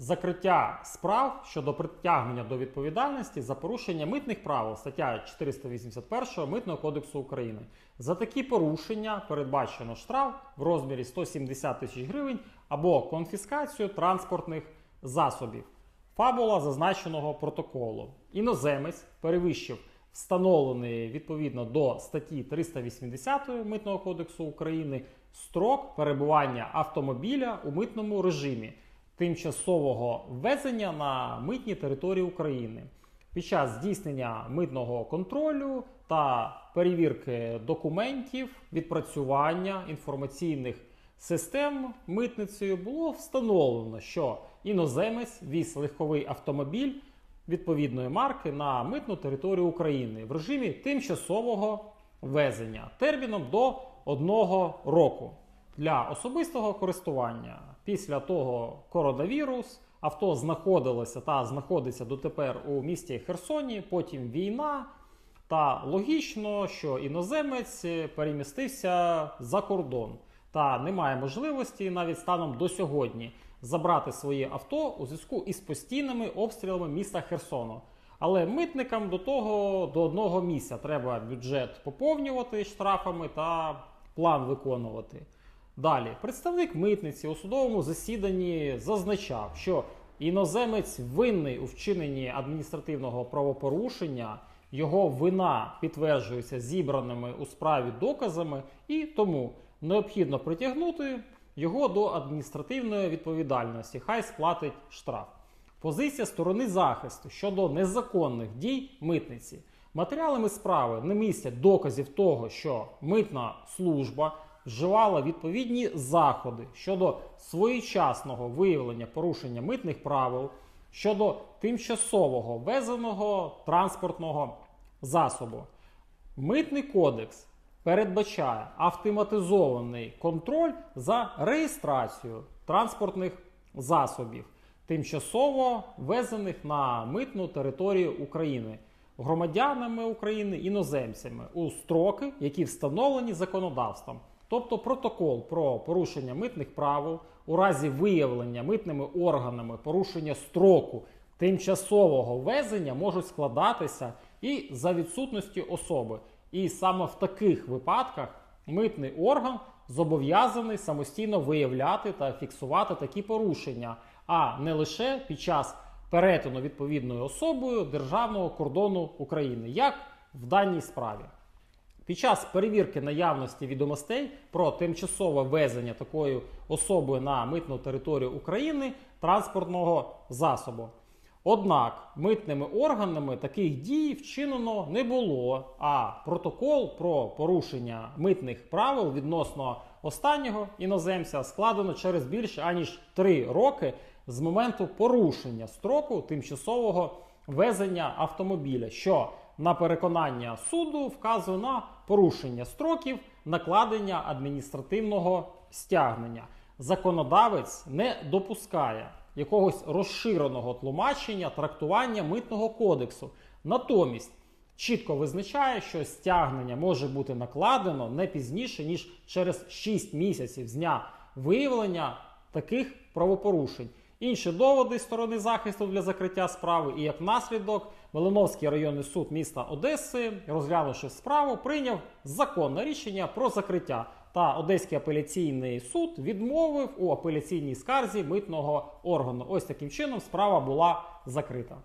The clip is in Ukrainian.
закриття справ щодо притягнення до відповідальності за порушення митних правил, стаття 481 Митного кодексу України. За такі порушення передбачено штраф в розмірі 170 тисяч гривень або конфіскацію транспортних засобів. Фабула зазначеного протоколу. Іноземець перевищив встановлений відповідно до статті 380 Митного кодексу України строк перебування автомобіля у митному режимі тимчасового ввезення на митній території України. Під час здійснення митного контролю та перевірки документів, відпрацювання інформаційних систем митницею було встановлено, що іноземець віз легковий автомобіль відповідної марки на митну територію України в режимі тимчасового ввезення терміном до одного року для особистого користування. Після того коронавірус авто знаходилося та знаходиться дотепер у місті Херсоні. Потім війна. Та логічно, що іноземець перемістився за кордон та немає можливості навіть станом до сьогодні забрати своє авто у зв'язку із постійними обстрілами міста Херсону. Але митникам до того до одного місця треба бюджет поповнювати штрафами та план виконувати. Далі, представник митниці у судовому засіданні зазначав, що іноземець винний у вчиненні адміністративного правопорушення, його вина підтверджується зібраними у справі доказами, і тому необхідно притягнути його до адміністративної відповідальності. Хай сплатить штраф. Позиція сторони захисту щодо незаконних дій митниці. Матеріалами справи не містять доказів того, що митна служба вживала відповідні заходи щодо своєчасного виявлення порушення митних правил щодо тимчасового везеного транспортного засобу. Митний кодекс передбачає автоматизований контроль за реєстрацією транспортних засобів, тимчасово везених на митну територію України громадянами України, іноземцями у строки, які встановлені законодавством. Тобто протокол про порушення митних правил у разі виявлення митними органами порушення строку тимчасового везення можуть складатися і за відсутності особи. І саме в таких випадках митний орган зобов'язаний самостійно виявляти та фіксувати такі порушення, а не лише під час перетину відповідною особою державного кордону України, як в даній справі. Під час перевірки наявності відомостей про тимчасове везення такою особою на митну територію України транспортного засобу. Однак митними органами таких дій вчинено не було, а протокол про порушення митних правил відносно останнього іноземця складено через більше аніж 3 роки з моменту порушення строку тимчасового везення автомобіля, що на переконання суду вказує на порушення строків накладення адміністративного стягнення. Законодавець не допускає якогось розширеного тлумачення трактування митного кодексу. Натомість чітко визначає, що стягнення може бути накладено не пізніше ніж через 6 місяців з дня виявлення таких правопорушень. Інші доводи сторони захисту для закриття справи, і як наслідок, Малиновський районний суд міста Одеси, розглянувши справу, прийняв законне рішення про закриття. Та Одеський апеляційний суд відмовив у апеляційній скарзі митного органу. Ось таким чином справа була закрита.